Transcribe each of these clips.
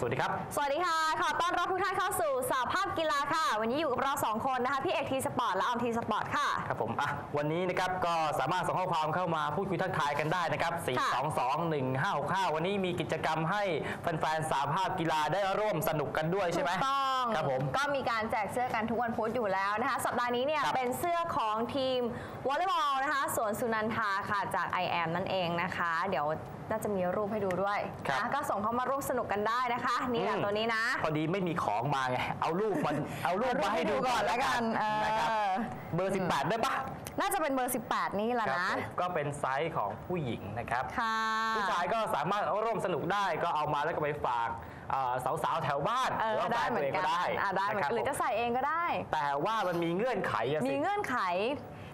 สวัสดีครับ สวัสดีค่ะ ขอต้อนรับทุกท่านเข้าสู่สาภาพกีฬาค่ะ วันนี้อยู่กับเราสองคนนะคะ พี่เอกทีสปอร์ตและออมทีสปอร์ตค่ะ ครับผม อะ วันนี้นะครับก็สามารถส่งข้อความเข้ามาพูดคุยทักทายกันได้นะครับค่ะ4 2 2 1 5 6 5 วันนี้มีกิจกรรมให้แฟนๆสาภาพกีฬาได้ร่วมสนุกกันด้วยใช่ไหมถูกต้องครับผมก็มีการแจกเสื้อกันทุกวันพุธอยู่แล้วนะคะ สัปดาห์นี้เนี่ยครับเป็นเสื้อของทีมวอลเลย์บอลนะคะสวนสุนันทาค่ะจาก i อ m นั่นเองนะคะ เดี๋ยวน่าจะมีรูปให้ดูด้วยครับนะก็ส่งเข้ามาร่วมสนุกกันได้นะคะ นี่แหละอืม ตัวนี้นะ พอดีไม่มีของมาไง เอารูปมาเอารูปมาให้ดูก่อนแล้วกันนะครับเออเบอร์ 18 ได้ปะน่าจะเป็นเบอร์ 18 นี่แหละครับนะผมก็เป็นไซส์ของผู้หญิงนะครับ ค่ะ ผู้ชายก็สามารถร่วมสนุกได้ก็เอามาแล้วก็ไปฝากเอ่อ สาวๆแถวบ้านเอหรืออว่าแฟได้นเหมืตัวอเอนงกัก็นได้อ่าได้เหมือนนะคกันหรือจะผมใส่เองก็ได้ แต่ว่ามันมีเงื่อนไขอะสิมีเงื่อนไข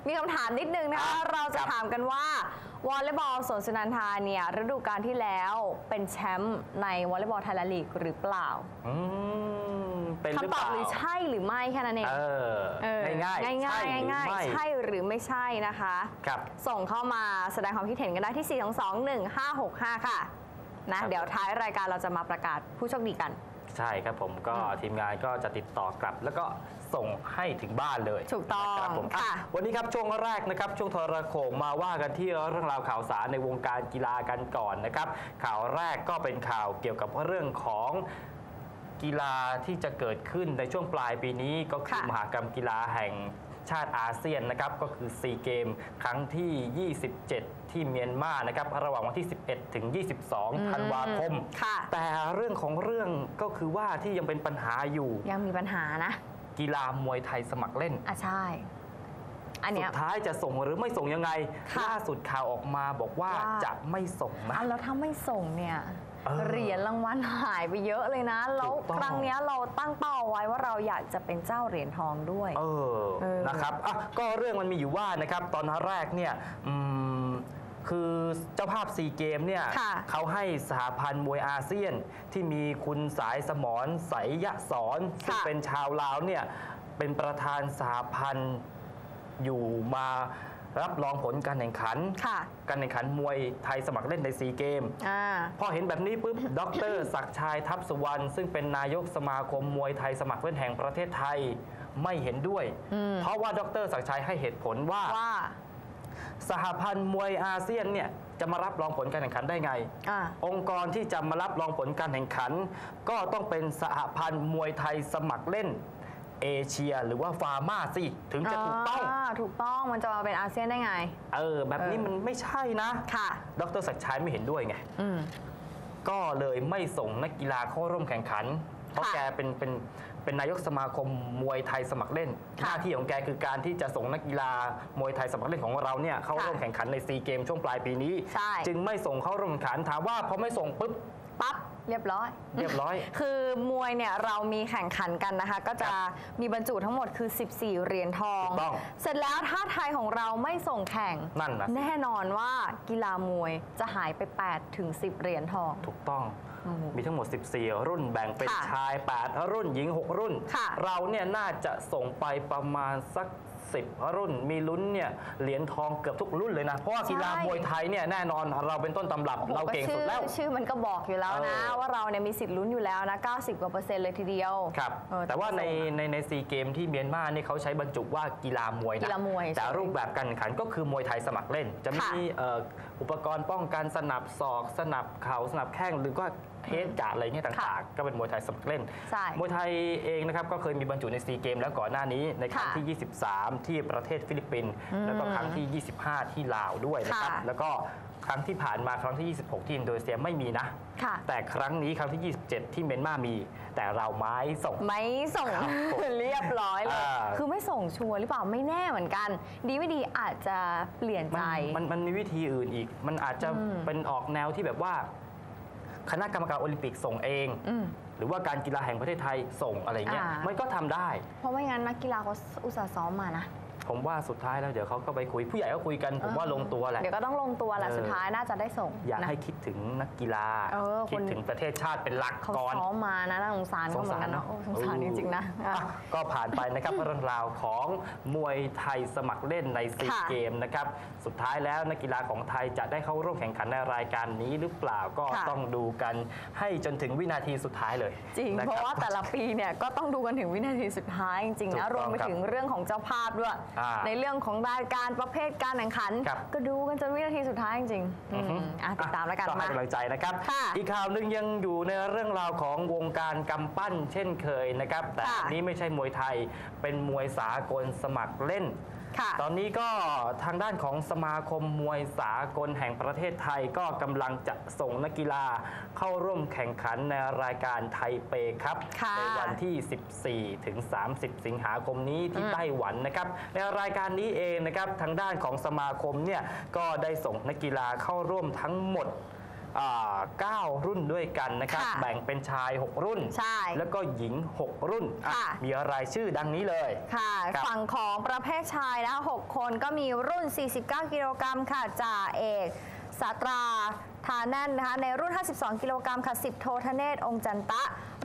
มีคำถามนิดนึงนะคะอะเราจะครับถามกันว่าวอลเลย์บอลสวนสุนันทาเนี่ยฤดูกาลที่แล้วเป็นแชมป์ในวอลเลย์บอลไทยแลนด์ลีกหรือเปล่าอืมเป็นหรือคำตเปอบล่าหรือใช่หรือไม่แค่นั้นเองเออเออง่ายๆง่ายใช่หรือๆง่ายไม่ๆใช่หรือไม่ใช่นะคะ ครับ ส่งเข้ามาแสดงความคิดเห็นกันได้ที่ 4 2 2 1 5 6 5 ค่ะ นะ เดี๋ยวท้ายรายการเราจะมาประกาศผู้โชคดีกัน ใช่ครับผมก็อืมทีมงานก็จะติดต่อกลับ แล้วก็ส่งให้ถึงบ้านเลยถูกต้องนะครับผมค่ะอะ วันนี้ครับช่วงแรกนะครับ ช่วงโทรโขงมาว่ากันที่เรื่องราวข่าวสารในวงการกีฬากันก่อนนะครับ ข่าวแรกก็เป็นข่าวเกี่ยวกับเรื่องของกีฬาที่จะเกิดขึ้นในช่วงปลายปีนี้ก็คือค่ะมหากรรมกีฬาแห่ง ชาติอาเซียนนะครับก็คือซีเกมครั้งที่ 27 ที่เมียนมานะครับระหว่างวันที่ 11 ถึง 22 ธันวาคมค่ะแต่เรื่องของเรื่องก็คือว่าที่ยังเป็นปัญหาอยู่ ยังมีปัญหานะ กีฬามวยไทยสมัครเล่นอะใช่อันสุเนี้ยดท้ายจะส่งหรือไม่ส่งยังไงค่ะล่าสุดข่าวออกมาบอกว่าว่าจะไม่ส่งนะอะแล้วถ้าไม่ส่งเนี่ย เออเหรียญรางวัลหายไปเยอะเลยนะ แล้วถูกต้องครั้งเนี้ยเราตั้งเป้าเอาไว้ว่าเราอยากจะเป็นเจ้าเหรียญทองด้วยเออเออนะครับอะก็เรื่องมันมีอยู่ว่านะครับตอนแรกเนี่ยอืมคือเจ้าภาพซีเกมเนี่ยค่ะเขาให้สหพันธ์มวยอาเซียนที่มีคุณสายสมรใสยะสอนซึ่งค่ะเป็นชาวลาวเนี่ยเป็นประธานสหพันธ์อยู่มา รับรองผลการแข่งขันค่ะการแข่งขันมวยไทยสมัครเล่นในซีเกมอ่าพอเห็นแบบนี้ปุ๊บดรศักดิ์ชัยทัพสุวรรณซึ่งเป็นนายกสมาคมมวยไทยสมัครเล่นแห่งประเทศไทยไม่เห็นด้วยอืมเพราะว่าดรศักดิ์ชัยให้เหตุผลว่าว่าสหพันธ์มวยอาเซียนเนี่ยจะมารับรองผลการแข่งขันได้ไงอ่าองค์กรที่จะมารับรองผลการแข่งขัน ก็ต้องเป็นสหพันธ์มวยไทยสมัครเล่น เอเชียหรือว่าฟาร์มาสิถึงจะถูกต้องาถูกต้องมันจะมาเป็นอาเซียนได้ไง เออ แบบนี้เออมันไม่ใช่นะค่ะ ดรศักดิ์ชัยไม่เห็นด้วยไงอืมก็เลยไม่ส่งนักกีฬาเข้าร่วมแข่งขัน เพราะค่ะแกเป็นเป็นเป็นนายกสมาคมมวยไทยสมัครเล่นหค่ะน้าที่ของแกคือการที่จะส่งนักกีฬามวยไทยสมัครเล่นของเราเนี่ยเข้าค่ะร่วมแข่งขันในซีเกมช่วงปลายปีนี้ใช่จึงไม่ส่งเข้าร่วมแข่งขันถามว่าพอไม่ส่งปุ๊บปั๊บ เรียบร้อย เรียบร้อย คือมวยเนี่ยเรามีแข่งขันกันนะคะ ก็จะมีบรรจุทั้งหมดคือ 14 เหรียญทองถูกต้องเสร็จแล้วถ้าไทยของเราไม่ส่งแข่งนั่นนะสิแน่นอนว่ากีฬามวยจะหายไป8ถึง10 เหรียญทอง ถูกต้องโอ้โหมีทั้งหมด 14 รุ่นแบ่งเป็นค่ะชาย 8 รุ่นหญิง 6 รุ่นค่ะเราเนี่ยน่าจะส่งไปประมาณสัก 10 รุ่น มีลุ้นเนี่ยเหรียญทองเกือบทุกรุ่นเลยนะ เพราะว่ากีฬามวยไทยเนี่ยแน่นอนเราเป็นต้นตำรับโอ้โหเราเก่งสุดแล้วชื่อชื่อมันก็บอกอยู่แล้วนะเออว่าเราเนี่ยมีสิทธิ์ลุ้นอยู่แล้วนะ 90 กว่าเปอร์เซ็นต์เลยทีเดียว ครับเออแต่ว่าในส่งในในซีเกมที่เมียนมาเนี่ยเขาใช้บรรจุว่ากีฬามวยนะกีฬามวยแต่ใช่รูปแบบการแข่งขันก็คือมวยไทยสมัครเล่น จะมีค่ะเอ่ออุปกรณ์ป้องกันสนับศอก สนับเข่าสนับแข้งหรือว่าเฮดการ์ดอะไรเงี้ยต่างๆ ก็เป็นมวยไทยสมัครเล่นใช่มวยไทยเองนะครับก็เคยมีบรรจุในซีเกมแล้วก่อนหน้านี้ในครั้งค่ะที่ 23 ที่ประเทศฟิลิปปินส์อืมแล้วก็ครั้งที่ 25 ที่ลาวด้วยนะครับค่ะแล้วก็ ครั้งที่ผ่านมาครั้งที่ 26 ที่อินโดนีเซียไม่มีนะค่ะแต่ครั้งนี้ครั้งที่ 27 ที่เมียนมามี แต่เราไม้ส่ง ไม่ส่งครับผมเรียบร้อยเลยอ่าคือไม่ส่งชัวร์หรือเปล่าไม่แน่เหมือนกัน ดีไม่ดีอาจจะเปลี่ยนมัใจนมันมันมีวิธีอื่นอีก มันอาจจะอืมเป็นออกแนวที่แบบว่า คณะกรรมการโอลิมปิกส่งเองอืมหรือว่าการกีฬาแห่งประเทศไทยส่งอะไรเงี้ยอ่ามัมันก็ทำได้ เพราะไม่งั้นนักกีฬาเขาอุตส่าห์ซ้อมมานะ ผมว่าสุดท้ายแล้วเดี๋ยวเขาก็ไปคุยผู้ใหญ่ก็คุยกัน ผมว่าลงตัวแหละ เดี๋ยวก็ต้องลงตัวแหละเออสุดท้ายน่าจะได้ส่งอยากนะให้คิดถึงนักกีฬาเออคิดคนถึงประเทศชาติเป็นหลักเขาก่อนซ้อมมานะน่าสงสารเขาเหมือนกันเนาะโอ้สงสารจริงๆนะอะอะก็ผ่านไปนะครับเรื่องราวของมวยไทยสมัครเล่นในซีค่ะเกมนะครับสุดท้ายแล้วนักกีฬาของไทยจะได้เข้าร่วมแข่งขันในรายการนี้หรือเปล่าก็ค่ะต้องดูกันให้จนถึงวินาทีสุดท้ายเลย จริงนคเพบราะว่าแต่ละปีเนี่ยก็ต้องดูกันถึงวินาทีสุดท้ายจริงๆนะถูกต้องรวมไปครับถึงเรื่องของเจ้าภาพด้วยอ่าในเรื่องของรายการประเภทการแข่งขัน ครับ ก็ดูกันจนวินาทีสุดท้ายจริงๆอือฮึอืมอะติดตามแล้วกันก็ให้มา กำลังใจนะครับ ค่ะอีกข่าวหนึ่งยังอยู่ในเรื่องราวของวงการกำปั้นเช่นเคยนะครับ แต่ค่ะ อันนี้ไม่ใช่มวยไทย เป็นมวยสากลสมัครเล่น ค่ะ ตอนนี้ก็ทางด้านของสมาคมมวยสากลแห่งประเทศไทยก็กำลังจะส่งนักกีฬาเข้าร่วมแข่งขันในรายการไทเปครับ ค่ะในวันที่ 14 ถึง 30 สิงหาคมนี้ที่อืมไต้หวันนะครับ ในรายการนี้เองนะครับทางด้านของสมาคมเนี่ยก็ได้ส่งนักกีฬาเข้าร่วมทั้งหมดอ่า9รุ่นด้วยกันนะครับค่ะแบ่งเป็นชาย 6 รุ่นใช่แล้วก็หญิง 6 รุ่นอะค่ะมีรายชื่อดังนี้เลย ค่ะครับฝั่งของประเภทชายนะ6คนก็มีรุ่น 49 กิโลกรัมค่ะ จ่าเอกสาตรา ทาแน่นนะคะในรุ่น 52 กิโลกรัมค่ะ 10 โทธเนศองค์จันตะ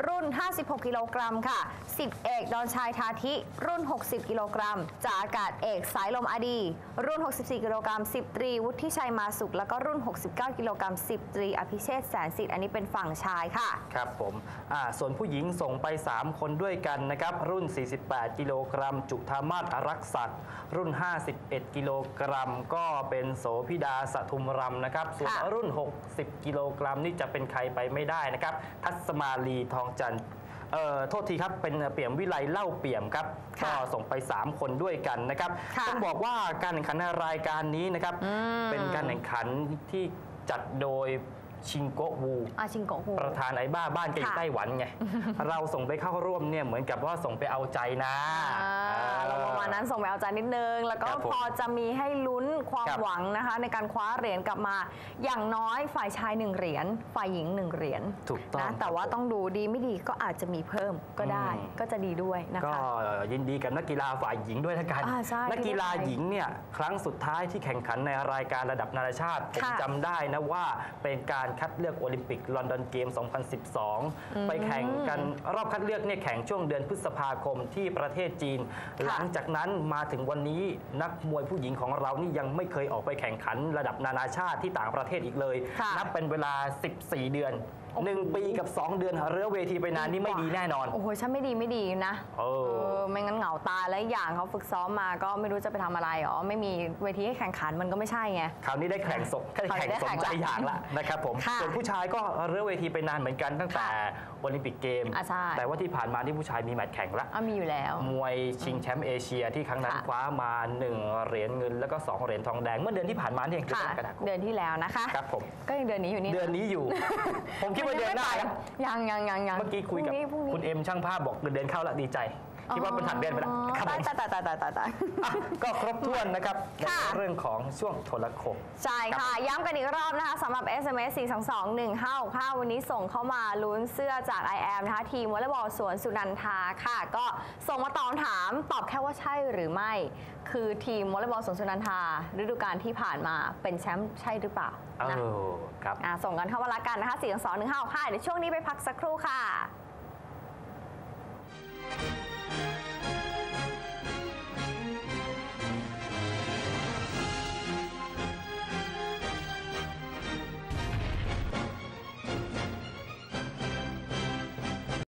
รุ่น 56 กิโลกรัมค่ะ 10 เอกดอนชายทาธิรุ่น 60 กิโลกรัมจ่าอากาศเอกสายลมอดี รุ่น 64 กิโลกรัม 10 ตรีวุฒิชัยมาสุข แล้วก็รุ่น 69 กิโลกรัม 10 ตรีอภิเชษฐแสนสิทธิ์อันนี้เป็นฝั่งชายค่ะ ครับผมอ่าส่วนผู้หญิงส่งไป 3 คนด้วยกันนะครับรุ่น 48 กิโลกรัม จุธามาศรักษักรุ่น 51 กิโลกรัม ก็เป็นโสพิดาสทุมรำนะครับส่วนรุ่น60 กิโลกรัมนี่จะเป็นใครไปไม่ได้นะครับ ทัศมาลีทองจันทร์เอ่อโทษทีครับ เป็นเปี่ยมวิไลเล่าเปี่ยมครับค่ะก็ส่งไป 3 คนด้วยกันนะครับ ค่ะต้องบอกว่าการแข่งขันในรายการนี้นะครับ อืมเป็นการแข่งขันที่จัดโดย ชิงโกะวูอาชิงโกะฮูประธานไอ้บ้าบ้านแกอยู่ค่ะไต้หวันไง เราส่งไปเข้าร่วมเนี่ยเหมือนกับว่าส่งไปเอาใจนะอ่าเราประมาณนั้นส่งไปเอาใจนิดนึง แล้วก็ครับผมพอจะมีให้ลุ้นความครับหวังนะคะ ในการคว้าเหรียญกลับมา อย่างน้อยฝ่ายชายหนึ่งเหรียญฝ่ายหญิงหนึ่งเหรียญถูกต้องนะแต่ว่าครับผมต้องดูดีไม่ดีก็อาจจะมีเพิ่มก็ได้อืมก็จะดีด้วยนะก็คะยินดีกับนักกีฬาฝ่ายหญิงด้วยละกันอ่าใช่นักกีฬาหญิงเนี่ยครั้งสุดท้ายที่แข่งขันในรายการระดับนานาชาติผมค่ะจำได้นะว่าเป็นการคัดเลือกโอลิมปิกลอนดอนเกม 2012 ไปแข่งกันรอบคัดเลือกเนี่ยแข่งช่วงเดือนพฤษภาคมที่ประเทศจีน หลังจากนั้นมาถึงวันนี้นักมวยผู้หญิงของเรานี่ยังไม่เคยออกไปแข่งขันระดับนานาชาติที่ต่างประเทศอีกเลยค่ะนับเป็นเวลา 14 เดือน โอ้โห1ปีกับ 2 เดือนเรือเวทีไปนานนี่ไม่ดีแน่นอน โอ้โหฉันไม่ดีไม่ดีนะเออไม่งั้นเหงาตายแล้วอีกอย่างเขาฝึกซ้อมมาก็ไม่รู้จะไปทำอะไรอ๋อไม่มีเวทีให้แข่งขันมันก็ไม่ใช่ไงคราวนี้ได้แข่งสมได้คราวนี้แข่งได้สแข่มงใจละอย่างละนะครับผมค่ะส่วนผู้ชายก็เรือเวทีไปนานเหมือนกันตั้งแต่ค่ะโอลิมปิกเกมอะใช่แต่ว่าที่ผ่านมาที่ผู้ชายมีแมตช์แข่งละอะมีอยู่แล้ว มวยชิงแชมป์เอเชียที่ครั้งนั้นค่ะคว้ามา 1 เหรียญเงินแล้วก็ 2 เหรียญทองแดงเมื่อเดือนที่ผ่านมานี่เองคือค่ะกรกฎาคมเดือนที่แล้วนะคะครับผมก็ยังเดือนนี้อยู่นี่เดือนนี้อยู่ผมคิดว่าเดือนหน้านะยังยังยังยังเมื่อกี้คุยกับพรุ่งนี้ คุณเอ็มช่างภาพบอกเดือนเข้าละดีใจ คิดว่าเป็นถัดเดือนไปแล้วครับผม ตายตายตายตายตายตาย อะก็ครบถ้วนนะครับในค่ะ เรื่องของช่วงโทรโขง ใช่ค่ะ ย้ำกันอีกรอบนะคะสำหรับ SMS 4 2 2 1 5 6 5 วันนี้ส่งเข้ามาลุ้นเสื้อจาก i อ m นะคะ ทีมวอลเลย์บอลสวนสุนันทาค่ะ ก็ส่งมาตอบคำถามตอบแค่ว่าใช่หรือไม่ คือทีมวอลเลย์บอลสวนสุนันทาฤดูกาลที่ผ่านมาเป็นแชมป์ใช่หรือเปล่าเอนะอครับ อะส่งกันเข้ามาละกันนะคะ4 2 2 1 5 6 5เดี๋ยวช่วงนี้ไปพักสักครู่ค่ะ